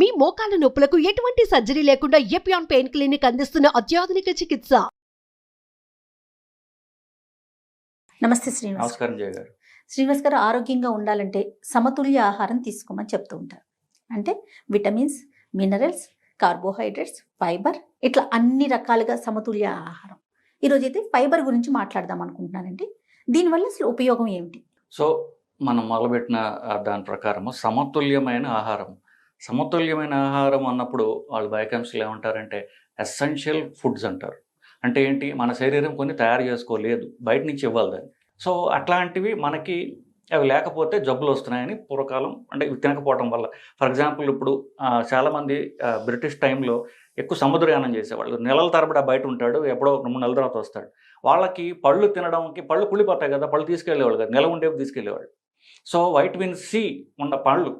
మీ మోకాల నొప్పులకు ఎటువంటి సర్జరీ లేకుండా ఎపియాన్ పెయిన్ క్లినిక్ అందిస్తున్న అత్యాధునిక చికిత్స. నమస్తే శ్రీనివాస్ నమస్కారం జయ గారు. శ్రీనివాస్ గారు ఆరోగ్యంగా ఉండాలంటే సమతుల్య ఆహారం తీసుకోమని చెప్తూ ఉంటారు. అంటే విటమిన్స్ మినరల్స్ కార్బోహైడ్రేట్స్ ఫైబర్ ఇట్లా అన్ని రకాలుగా సమతుల్య ఆహారం. ఈరోజు అయితే ఫైబర్ గురించి మాట్లాడదాం అనుకుంటున్నానండి. దీనివల్ల అసలు ఉపయోగం ఏమిటి? సో మనం మొదలుపెట్టిన ఆ, దాని ప్రకారము సమతుల్యమైన ఆహారం. సమతుల్యమైన ఆహారం అన్నప్పుడు వాళ్ళు బయోకెమిస్ట్లు ఏమంటారంటే ఎస్సెన్షియల్ ఫుడ్స్ అంటారు. అంటే ఏంటి? మన శరీరం కొన్ని తయారు చేసుకోలేదు. బయట నుంచి ఇవ్వాలి దాన్ని. సో అట్లాంటివి మనకి అవి లేకపోతే జబ్బులు వస్తున్నాయని పూర్వకాలం అంటే ఇవి తినకపోవటం వల్ల. ఫర్ ఎగ్జాంపుల్ ఇప్పుడు చాలామంది బ్రిటిష్ టైంలో ఎక్కువ సముద్రయానం చేసేవాళ్ళు. నెలల తరబడి బయట ఉంటాడు ఎప్పుడో రెండు మూడు నెలల తర్వాత వస్తాడు. వాళ్ళకి పళ్ళు తినడానికి పళ్ళు కుళ్ళిపోతాయి కదా పళ్ళు తీసుకెళ్ళేవాళ్ళు కదా నెల ఉండేవి తీసుకెళ్ళేవాళ్ళు. సో వైటమిన్ సి ఉన్న పళ్ళు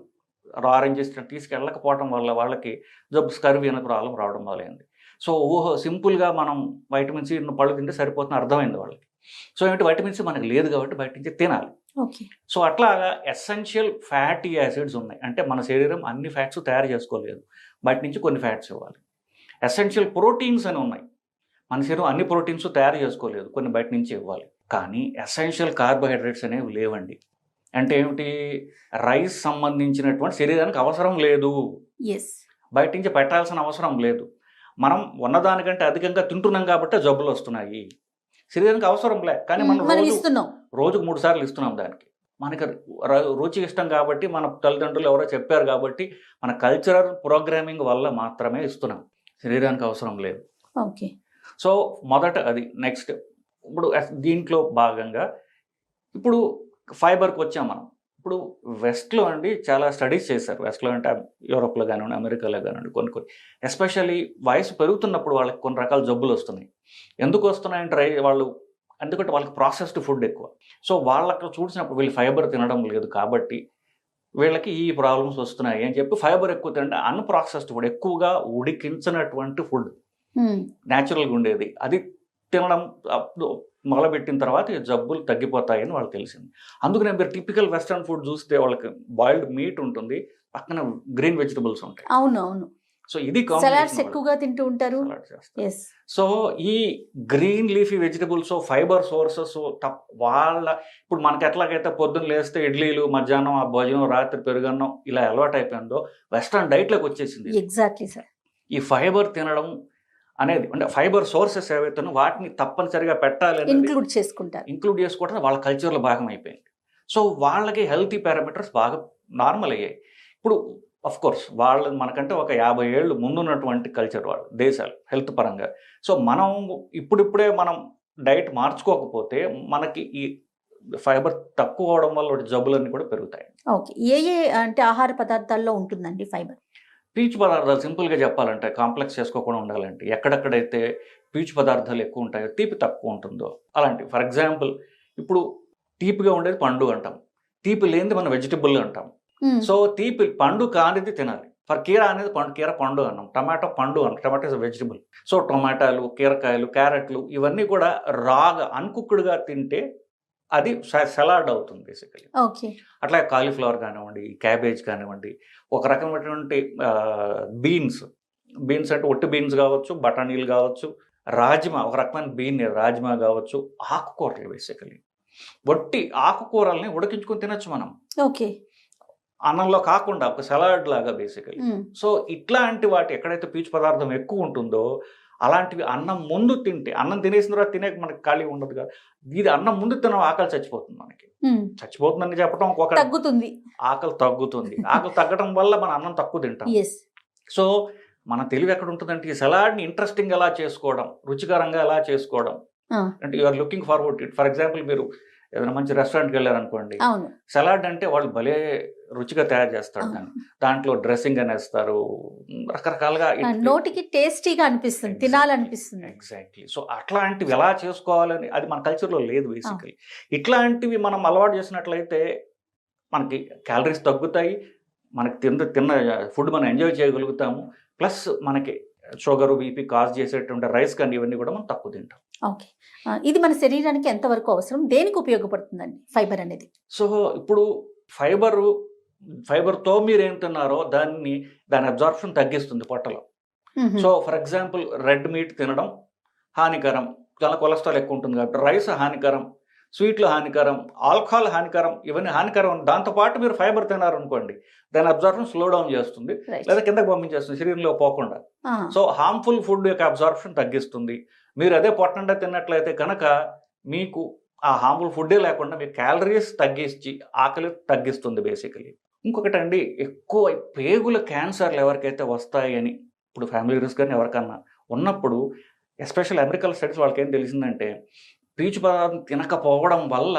ఆరెంజెస్ తీసుకెళ్ళకపోవడం వల్ల వాళ్ళకి జబ్బు స్కర్వీ అనే ప్రాబ్లం రావడం మొదలైంది. సో ఊహో సింపుల్గా మనం వైటమిన్ సి పళ్ళు తింటే సరిపోతుంది అర్థమైంది వాళ్ళకి. సో ఏమిటి? వైటమిన్ సి మనకి లేదు కాబట్టి బయట నుంచి తినాలి. ఓకే. సో అట్లాగా ఎసెన్షియల్ ఫ్యాటీ యాసిడ్స్ ఉన్నాయి. అంటే మన శరీరం అన్ని ఫ్యాట్స్ తయారు చేసుకోలేదు. బయట నుంచి కొన్ని ఫ్యాట్స్ ఇవ్వాలి. ఎసెన్షియల్ ప్రోటీన్స్ అని ఉన్నాయి. మన శరీరం అన్ని ప్రోటీన్స్ తయారు చేసుకోలేదు. కొన్ని బయట నుంచి ఇవ్వాలి. కానీ ఎసెన్షియల్ కార్బోహైడ్రేట్స్ అనేవి లేవండి. అంటే ఏమిటి? రైస్ సంబంధించినటువంటి శరీరానికి అవసరం లేదు. బయట నుంచి పెట్టాల్సిన అవసరం లేదు. మనం ఉన్నదానికంటే అధికంగా తింటున్నాం కాబట్టి జబ్బులు వస్తున్నాయి. శరీరానికి అవసరం లే. కానీ మనం రోజు రోజుకు మూడు సార్లు ఇస్తున్నాం దానికి. మనకి రుచి ఇష్టం కాబట్టి మన తల్లిదండ్రులు ఎవరో చెప్పారు కాబట్టి మన కల్చరల్ ప్రోగ్రామింగ్ వల్ల మాత్రమే ఇస్తున్నాం. శరీరానికి అవసరం లేదు. ఓకే. సో మొదట అది నెక్స్ట్ ఇప్పుడు దీంట్లో భాగంగా ఇప్పుడు ఫైబర్కి వచ్చాం మనం. ఇప్పుడు వెస్ట్లో అండి చాలా స్టడీస్ చేశారు. వెస్ట్లో అంటే యూరోప్లో కానివ్వండి అమెరికాలో కానివ్వండి కొన్ని కొన్ని. ఎస్పెషల్లీ వయసు పెరుగుతున్నప్పుడు వాళ్ళకి కొన్ని రకాల జబ్బులు వస్తున్నాయి. ఎందుకు వస్తున్నాయంటే రై వాళ్ళు ఎందుకంటే వాళ్ళకి ప్రాసెస్డ్ ఫుడ్ ఎక్కువ. సో వాళ్ళకి చూసినప్పుడు వీళ్ళు ఫైబర్ తినడం లేదు కాబట్టి వీళ్ళకి ఈ ప్రాబ్లమ్స్ వస్తున్నాయి అని చెప్పి ఫైబర్ ఎక్కువ తింటే అన్ప్రాసెస్డ్ ఫుడ్ ఎక్కువగా ఉడికించినటువంటి ఫుడ్. న్యాచురల్గా ఉండేది. అది తినడం మొదలుపెట్టిన తర్వాత ఈ జబ్బులు తగ్గిపోతాయని వాళ్ళకి తెలిసింది. అందుకనే మీరు టిపికల్ వెస్ట్రన్ ఫుడ్ చూస్తే వాళ్ళకి బాయిల్డ్ మీట్ ఉంటుంది పక్కన గ్రీన్ వెజిటబుల్స్ ఉంటాయి. అవును అవును సో ఇది సలాడ్స్ ఎక్కువగా తింటూ ఉంటారు? సో ఈ green leafy vegetables fibre sources వాళ్ళ ఇప్పుడు మనకి ఎట్లాగైతే పొద్దున్న లేస్తే ఇడ్లీలు మధ్యాహ్నం ఆ భోజనం రాత్రి పెరుగన్నం ఇలా అలవాటు అయిపోయిందో వెస్ట్రన్ డైట్లోకి వచ్చేసింది ఎగ్జాక్ట్లీ సార్ ఈ ఫైబర్ తినడం అనేది అంటే ఫైబర్ సోర్సెస్ ఏవైతే వాటిని తప్పనిసరిగా పెట్టాలి ఇంక్లూడ్ చేసుకుంటారు. ఇంక్లూడ్ చేసుకోవడం వాళ్ళ కల్చర్లో భాగం అయిపోయింది. సో వాళ్ళకి హెల్తీ పారామీటర్స్ బాగా నార్మల్ అయ్యాయి. ఇప్పుడు అఫ్ కోర్స్ వాళ్ళ మనకంటే ఒక యాభై ఏళ్ళు ముందున్నటువంటి కల్చర్ వాళ్ళు దేశాలు హెల్త్ పరంగా. సో మనం ఇప్పుడిప్పుడే మనం డైట్ మార్చుకోకపోతే మనకి ఈ ఫైబర్ తక్కువ అవడం వల్ల జబ్బులన్నీ కూడా పెరుగుతాయి. ఓకే ఏ ఏ అంటే ఆహార పదార్థాల్లో ఉంటుందండి ఫైబర్ పీచు పదార్థాలు సింపుల్గా చెప్పాలంటే కాంప్లెక్స్ చేసుకోకుండా ఉండాలంటే ఎక్కడెక్కడైతే పీచు పదార్థాలు ఎక్కువ ఉంటాయో తీపి తక్కువ ఉంటుందో అలాంటి ఫర్ ఎగ్జాంపుల్ ఇప్పుడు తీపిగా ఉండేది పండు అంటాం. తీపి లేనిది మనం వెజిటబుల్ అంటాం. సో తీపి పండు కానిది తినాలి. ఫర్ కీర అనేది పండు కీర పండు అన్నాం. టమాటో పండు అన్నాం. టమాటో ఇస్ వెజిటబుల్ సో టొమాటాలు కీరకాయలు క్యారెట్లు ఇవన్నీ కూడా రాగా అన్కుక్డ్గా తింటే అది సలాడ్ అవుతుంది బేసికలీ ఓకే. అట్లా కాలీఫ్లవర్ కానివ్వండి క్యాబేజ్ కానివ్వండి ఒక రకమైనటువంటి బీన్స్ బీన్స్ అంటే ఒట్టి బీన్స్ కావచ్చు బఠానీలు కావచ్చు రాజ్మా ఒక రకమైన బీన్ రాజ్మా కావచ్చు ఆకుకూరలు బేసికలీ ఒట్టి ఆకుకూరల్ని ఉడికించుకొని తినొచ్చు మనం. ఓకే. అన్నంలో కాకుండా ఒక సలాడ్ లాగా బేసికలీ సో ఇట్లాంటి వాటి ఎక్కడైతే పీచు పదార్థం ఎక్కువ ఉంటుందో అలాంటివి అన్నం ముందు తింటే అన్నం తినేసిన తర్వాత తినే మనకి ఖాళీ ఉండదు కదా. ఇది అన్నం ముందు తిన ఆకలి చచ్చిపోతుంది మనకి. చచ్చిపోతుందని చెప్పడం ఒక తగ్గుతుంది. ఆకలి తగ్గుతుంది. ఆకలి తగ్గడం వల్ల మన అన్నం తక్కువ తింటాం. సో మన తెలివి ఎక్కడ ఉంటుందంటే ఈ సలాడ్ని ఇంట్రెస్టింగ్ ఎలా చేసుకోవడం రుచికరంగా ఎలా చేసుకోవడం. అంటే you are looking forward it for example మీరు ఏదైనా మంచి రెస్టారెంట్కి వెళ్ళారనుకోండి సలాడ్ అంటే వాళ్ళు భలే రుచిగా తయారు చేస్తారు ఆ. దాన్ని. దాంట్లో డ్రెస్సింగ్ అనేస్తారు రకరకాలుగా నోటికి టేస్టీగా అనిపిస్తుంది తినాలనిపిస్తుంది. ఎగ్జాక్ట్లీ సో అట్లాంటివి ఎలా చేసుకోవాలని అది మన కల్చర్లో లేదు బేసికలీ ఇట్లాంటివి మనం అలవాటు చేసినట్లయితే మనకి క్యాలరీస్ తగ్గుతాయి మనకి తిన్న తిన్న ఫుడ్ మనం ఎంజాయ్ చేయగలుగుతాము. ప్లస్ మనకి షుగర్ బీపీ కాజ్ చేసేటువంటి రైస్ కానీ ఇవన్నీ కూడా మనం తక్కువ తింటాం. ఓకే. ఇది మన శరీరానికి ఎంతవరకు అవసరం? దేనికి ఉపయోగపడుతుందండి ఫైబర్ అనేది? సో ఇప్పుడు ఫైబరు ఫైబర్తో మీరు ఏం తిన్నారో దాన్ని దాని అబ్జార్ప్షన్ తగ్గిస్తుంది పొట్టలో. So for example red meat తినడం హానికరం. చాలా కొలెస్ట్రాల్ ఎక్కువ ఉంటుంది కాబట్టి రైస్ హానికరం స్వీట్లు హానికరం ఆల్కహాల్ హానికరం ఇవన్నీ హానికరం. దాంతోపాటు మీరు ఫైబర్ తిన్నారు అనుకోండి దాని అబ్జార్ప్షన్ స్లో డౌన్ చేస్తుంది. లేదా కిందకి పంపించేస్తుంది శరీరంలో పోకుండా. సో హార్మ్ఫుల్ ఫుడ్ యొక్క అబ్జార్ప్షన్ తగ్గిస్తుంది. మీరు అదే పొట్టండా తిన్నట్లయితే కనుక మీకు ఆ హార్మ్ఫుల్ ఫుడ్డే లేకుండా మీ క్యాలరీస్ తగ్గించి ఆకలి తగ్గిస్తుంది బేసికలీ ఇంకొకటి అండి ఎక్కువ పేగుల క్యాన్సర్లు ఎవరికైతే వస్తాయి అని ఇప్పుడు ఫ్యామిలీ రిస్క్ కానీ ఎవరికన్నా ఉన్నప్పుడు ఎస్పెషల్ అమెరికన్ స్టడీస్ వాళ్ళకి ఏం తెలిసిందంటే పీచు పదార్థం తినకపోవడం వల్ల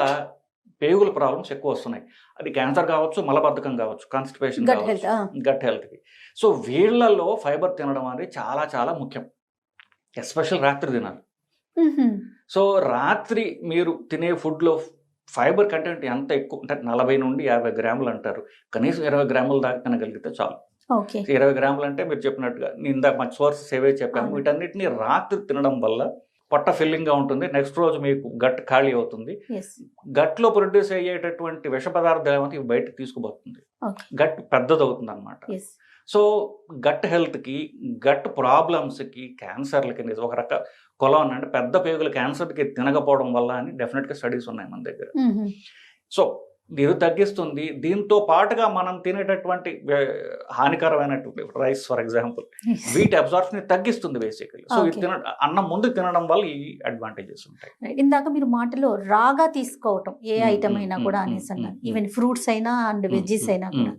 పేగుల ప్రాబ్లమ్స్ ఎక్కువ వస్తున్నాయి. అది క్యాన్సర్ కావచ్చు మలబద్ధకం కావచ్చు కాన్స్టిపేషన్ గట్ హెల్త్కి సో వీళ్ళల్లో ఫైబర్ తినడం అనేది చాలా చాలా ముఖ్యం. ఎస్పెషల్ రాత్రి తినాలి. సో రాత్రి మీరు తినే ఫుడ్లో ఫైబర్ కంటెంట్ ఎంత ఎక్కువ అంటే నలభై నుండి యాభై గ్రాములు అంటారు. కనీసం ఇరవై గ్రాముల దాకా తినగలిగితే చాలు. ఇరవై గ్రాములు అంటే మీరు చెప్పినట్టుగా నేను ఇందాక మంచి సోర్సెస్ ఏవే చెప్పాము. అవును. వీటన్నిటిని రాత్రి తినడం వల్ల పొట్ట ఫిల్లింగ్గా ఉంటుంది. నెక్స్ట్ రోజు మీకు గట్ ఖాళీ అవుతుంది. గట్లో ప్రొడ్యూస్ అయ్యేటటువంటి విష పదార్థాలు ఏమైతే బయటకు తీసుకుపోతుంది. గట్ పెద్దది అవుతుంది అనమాట సో గట్ హెల్త్కి గట్ ప్రాబ్లమ్స్కి క్యాన్సర్లకి ఒక రక కొలం అంటే పెద్ద పేగుల క్యాన్సర్కి తినకపోవడం వల్ల అని డెఫినెట్గా స్టడీస్ ఉన్నాయి మన దగ్గర. సో ఇది తగ్గిస్తుంది. దీంతో పాటుగా మనం తినేటటువంటి హానికరమైనటువంటి రైస్ ఫర్ ఎగ్జాంపుల్ వీటి అబ్జార్ప్షన్ తగ్గిస్తుంది బేసికలీ సో ఇది. తిన అన్నం ముందు తినడం వల్ల ఈ అడ్వాంటేజెస్ ఉంటాయి. ఇందాక మీరు మాటలో రాగా తీసుకోవటం ఏ ఐటమ్ అయినా కూడా అనేసి అన్నారు. ఈవెన్ ఫ్రూట్స్ అయినా అండ్ వెజ్జీస్ అయినా కూడా.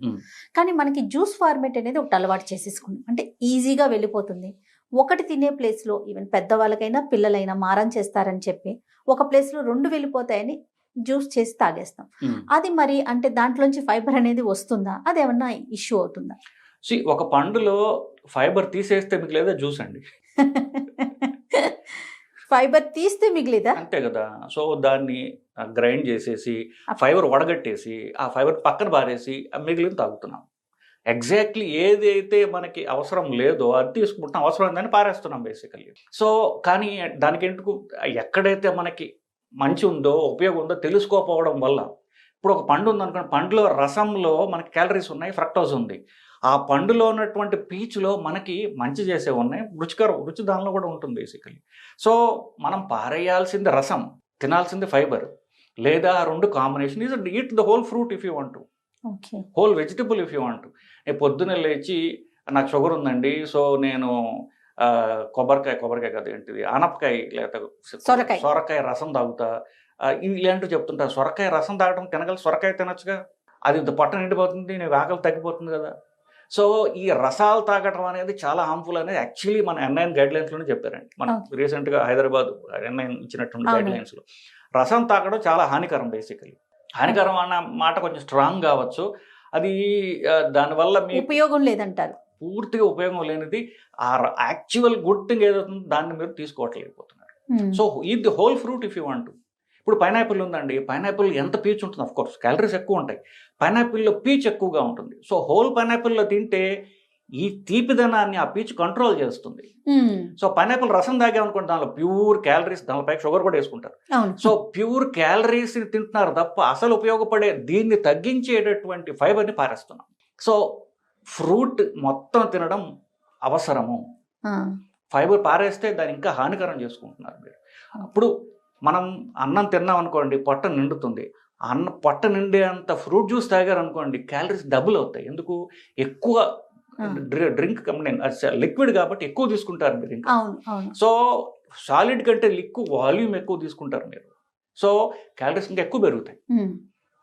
కానీ మనకి జ్యూస్ ఫార్మేట్ అనేది ఒకటి అలవాటు చేసేసుకున్నాం. అంటే ఈజీగా వెళ్ళిపోతుంది. ఒకటి తినే ప్లేస్లో ఈవెన్ పెద్దవాళ్ళకైనా పిల్లలైనా మారం చేస్తారని చెప్పి ఒక ప్లేస్లో రెండు వెళ్ళిపోతాయని జ్యూస్ చేసి తాగేస్తాం. అది మరి అంటే దాంట్లోంచి ఫైబర్ అనేది వస్తుందా? అది ఏమన్నా ఇష్యూ అవుతుందా? See, ఒక పండులో ఫైబర్ తీసేస్తే మీకు లేదా జ్యూస్ అండి? ఫైబర్ తీస్తే మిగిలిదా? అంతే కదా. సో దాన్ని గ్రైండ్ చేసేసి ఫైబర్ వడగట్టేసి ఆ ఫైబర్ పక్కన పారేసి మిగిలిన తాగుతున్నాం. ఎగ్జాక్ట్లీ ఏదైతే మనకి అవసరం లేదో అది తీసుకుంటున్నాం. అవసరం ఉందని పారేస్తున్నాం బేసికల్లీ. సో కానీ దానికి ఎందుకు ఎక్కడైతే మనకి మంచి ఉందో ఉపయోగం ఉందో తెలుసుకోకపోవడం వల్ల. ఇప్పుడు ఒక పండు ఉందనుకోండి పండులో రసంలో మనకి క్యాలరీస్ ఉన్నాయి ఫ్రక్టోజ్ ఉంది. ఆ పండులో ఉన్నటువంటి పీచులో మనకి మంచి చేసే ఉన్నాయి రుచికరం రుచి దానిలో కూడా ఉంటుంది బేసికలీ సో మనం పారేయాల్సింది రసం తినాల్సింది ఫైబర్ లేదా రెండు combination is eat the whole fruit if you want whole vegetable if you want నేను పొద్దున్న లేచి నాకు షుగర్ ఉందండి సో నేను కొబ్బరికాయ కొబ్బరికాయ కాదు ఏంటిది? ఆనపకాయ లేదా సొరకాయ. సొరకాయ రసం తాగుతా. ఇలాంటివి చెప్తుంటా సొరకాయ రసం తాగడం తినగల సొరకాయ తినొచ్చుగా? అది ఇంత పొట్ట నిండిపోతుంది నేను ఆకలి తగ్గిపోతుంది కదా. సో ఈ రసాలు తాగడం అనేది చాలా హార్మ్ఫుల్ అనేది యాక్చువల్లీ మన ఎన్ఐన్ గైడ్ లైన్స్లోనే చెప్పారండి. మనం. రీసెంట్గా హైదరాబాద్ ఎన్ఐన్ ఇచ్చినటువంటి. గైడ్ లైన్స్లో రసం తాగడం చాలా హానికరం బేసికలీ హానికరం అన్న మాట కొంచెం స్ట్రాంగ్ కావచ్చు. అది దానివల్ల మీ ఉపయోగం లేదంటారు. పూర్తిగా ఉపయోగం లేనిది ఆ యాక్చువల్ గుడ్ థింగ్ ఏదవుతుందో దాన్ని మీరు తీసుకోవట్లేకపోతున్నారు. సో ఈ the whole fruit if you want ఇప్పుడు పైనాపిల్ ఉందండి. పైనాపిల్ ఎంత పీచ్ ఉంటుంది అఫ్ కోర్స్ క్యాలరీస్ ఎక్కువ ఉంటాయి. పైనాపిల్లో పీచ్ ఎక్కువగా ఉంటుంది. సో హోల్ పైనాపిల్లో తింటే ఈ తీపిదనాన్ని ఆ పీచ్ కంట్రోల్ చేస్తుంది. సో పైనాపిల్ రసం తాగామనుకోండి దానిలో ప్యూర్ క్యాలరీస్ దానిపై షుగర్ కూడా వేసుకుంటారు. సో ప్యూర్ క్యాలరీస్ తింటున్నారు తప్ప అసలు ఉపయోగపడే దీన్ని తగ్గించేటటువంటి ఫైబర్ని పారేస్తున్నాం. సో ఫ్రూట్ మొత్తం తినడం అవసరము. ఫైబర్ పారేస్తే దాన్ని ఇంకా హానికరం చేసుకుంటున్నారు మీరు. అప్పుడు మనం అన్నం తిన్నాం అనుకోండి పొట్ట నిండుతుంది. అన్న పొట్ట నిండేంత ఫ్రూట్ జ్యూస్ తాగారు అనుకోండి క్యాలరీస్ డబుల్ అవుతాయి. ఎందుకు? ఎక్కువ. డ్రింక్ లిక్విడ్ కాబట్టి ఎక్కువ తీసుకుంటారు మీరు ఇంకా. సో సాలిడ్ కంటే లిక్విడ్ వాల్యూమ్ ఎక్కువ తీసుకుంటారు మీరు. సో క్యాలరీస్ ఇంకా ఎక్కువ పెరుగుతాయి.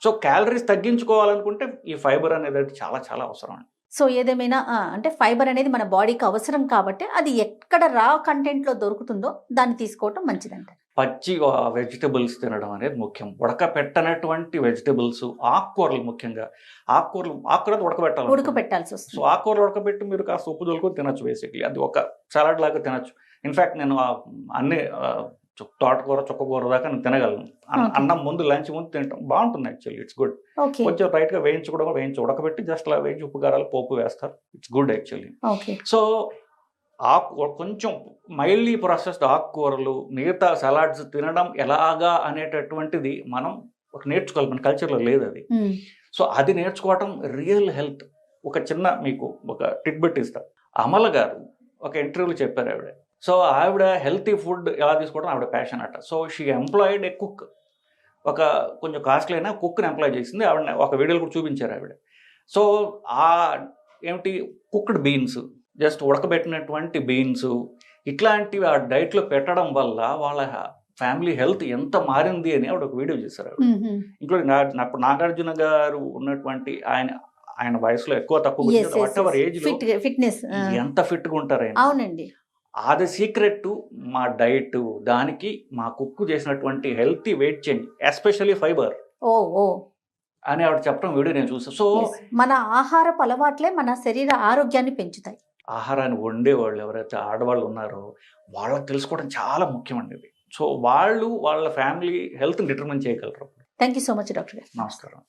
సో క్యాలరీస్ తగ్గించుకోవాలనుకుంటే ఈ ఫైబర్ అనేది చాలా చాలా అవసరం అండి. సో ఏదేమైనా అంటే ఫైబర్ అనేది మన బాడీకి అవసరం కాబట్టి అది ఎక్కడ రా కంటెంట్లో దొరుకుతుందో దాన్ని తీసుకోవటం మంచిదంట పచ్చి వెజిటబుల్స్ తినడం అనేది ముఖ్యం. ఉడకపెట్టనటువంటి వెజిటబుల్స్ ఆకుకూరలు ముఖ్యంగా. ఆకుకూరలు ఆకుకూరలు ఉడకబెట్టాలి ఉడకబెట్టాల్సి సో వస్తుంది ఆకుకూరలు ఉడకబెట్టి మీరు కాస్త ఉప్పు దొలుకొని తినొచ్చు బేసిక్లీ. అది ఒక సలాడ్ లాగా తినొచ్చు. ఇన్ఫాక్ట్ నేను అన్ని తోటకూర చుక్కకూర దాకా నేను తినగలను. అన్న- ముందు లంచ్ ముందు తింటాం. బాగుంటుంది యాక్చువల్లీ. ఇట్స్ గుడ్ కొంచెం రైట్గా వేయించుకోవడం వేయించి ఉడకబెట్టి జస్ట్ అలా వేయించి ఉప్పు కారాలు పోపు వేస్తారు. ఇట్స్ గుడ్ యాక్చువల్లీ సో ఆకు కొంచెం మైల్డ్లీ ప్రాసెస్డ్ ఆకుకూరలు మిగతా సలాడ్స్ తినడం ఎలాగా అనేటటువంటిది మనం ఒక నేర్చుకోవాలి. మన కల్చర్లో లేదు అది. సో అది నేర్చుకోవటం రియల్ హెల్త్ ఒక చిన్న మీకు ఒక టిట్బెట్ ఇస్తా. అమల గారు ఒక ఇంటర్వ్యూలో చెప్పారు ఆవిడ. సో ఆవిడ హెల్తీ ఫుడ్ ఎలా తీసుకోవడం ఆవిడ ప్యాషన్ అట. So she employed a cook ఒక కొంచెం కాస్ట్లీ అయినా కుక్ని ఎంప్లాయ్ చేసింది. ఆవిడ ఒక వీడియోలో కూడా చూపించారు ఆవిడ. సో ఆ ఏమిటి? కుక్డ్ బీన్స్ జస్ట్ ఉడకబెట్టినటువంటి బీన్స్ ఇట్లాంటివి ఆ డైట్లో పెట్టడం వల్ల వాళ్ళ ఫ్యామిలీ హెల్త్ ఎంత మారింది అని ఆవిడ ఒక వీడియో చేశారు ఆవిడ. ఇంక్లూడింగ్ అప్పుడు నాగార్జున గారు ఉన్నటువంటి ఆయన ఆయన వయసులో ఎక్కువ తక్కువ వాట్ ఎవర్ ఏజ్లో ఫిట్ ఫిట్నెస్ ఎంత ఫిట్గా ఉంటారు అవునండి. అది సీక్రెట్ మా డైట్ దానికి మా కుక్కు చేసినటువంటి healthy weight change especially fibre. ఓ ఓ. అని ఆవిడ చెప్పడం వీడియో నేను చూసాను సో. మన ఆహారపు అలవాట్లే మన శరీర ఆరోగ్యాన్ని పెంచుతాయి. ఆహారాన్ని వండేవాళ్ళు ఎవరైతే ఆడవాళ్ళు ఉన్నారో వాళ్ళకి తెలుసుకోవడం చాలా ముఖ్యమండి ఇది. సో వాళ్ళు వాళ్ళ ఫ్యామిలీ హెల్త్ని డిటర్మిన్ చేయగలరు. Thank you so much doctor గారు. నమస్కారం.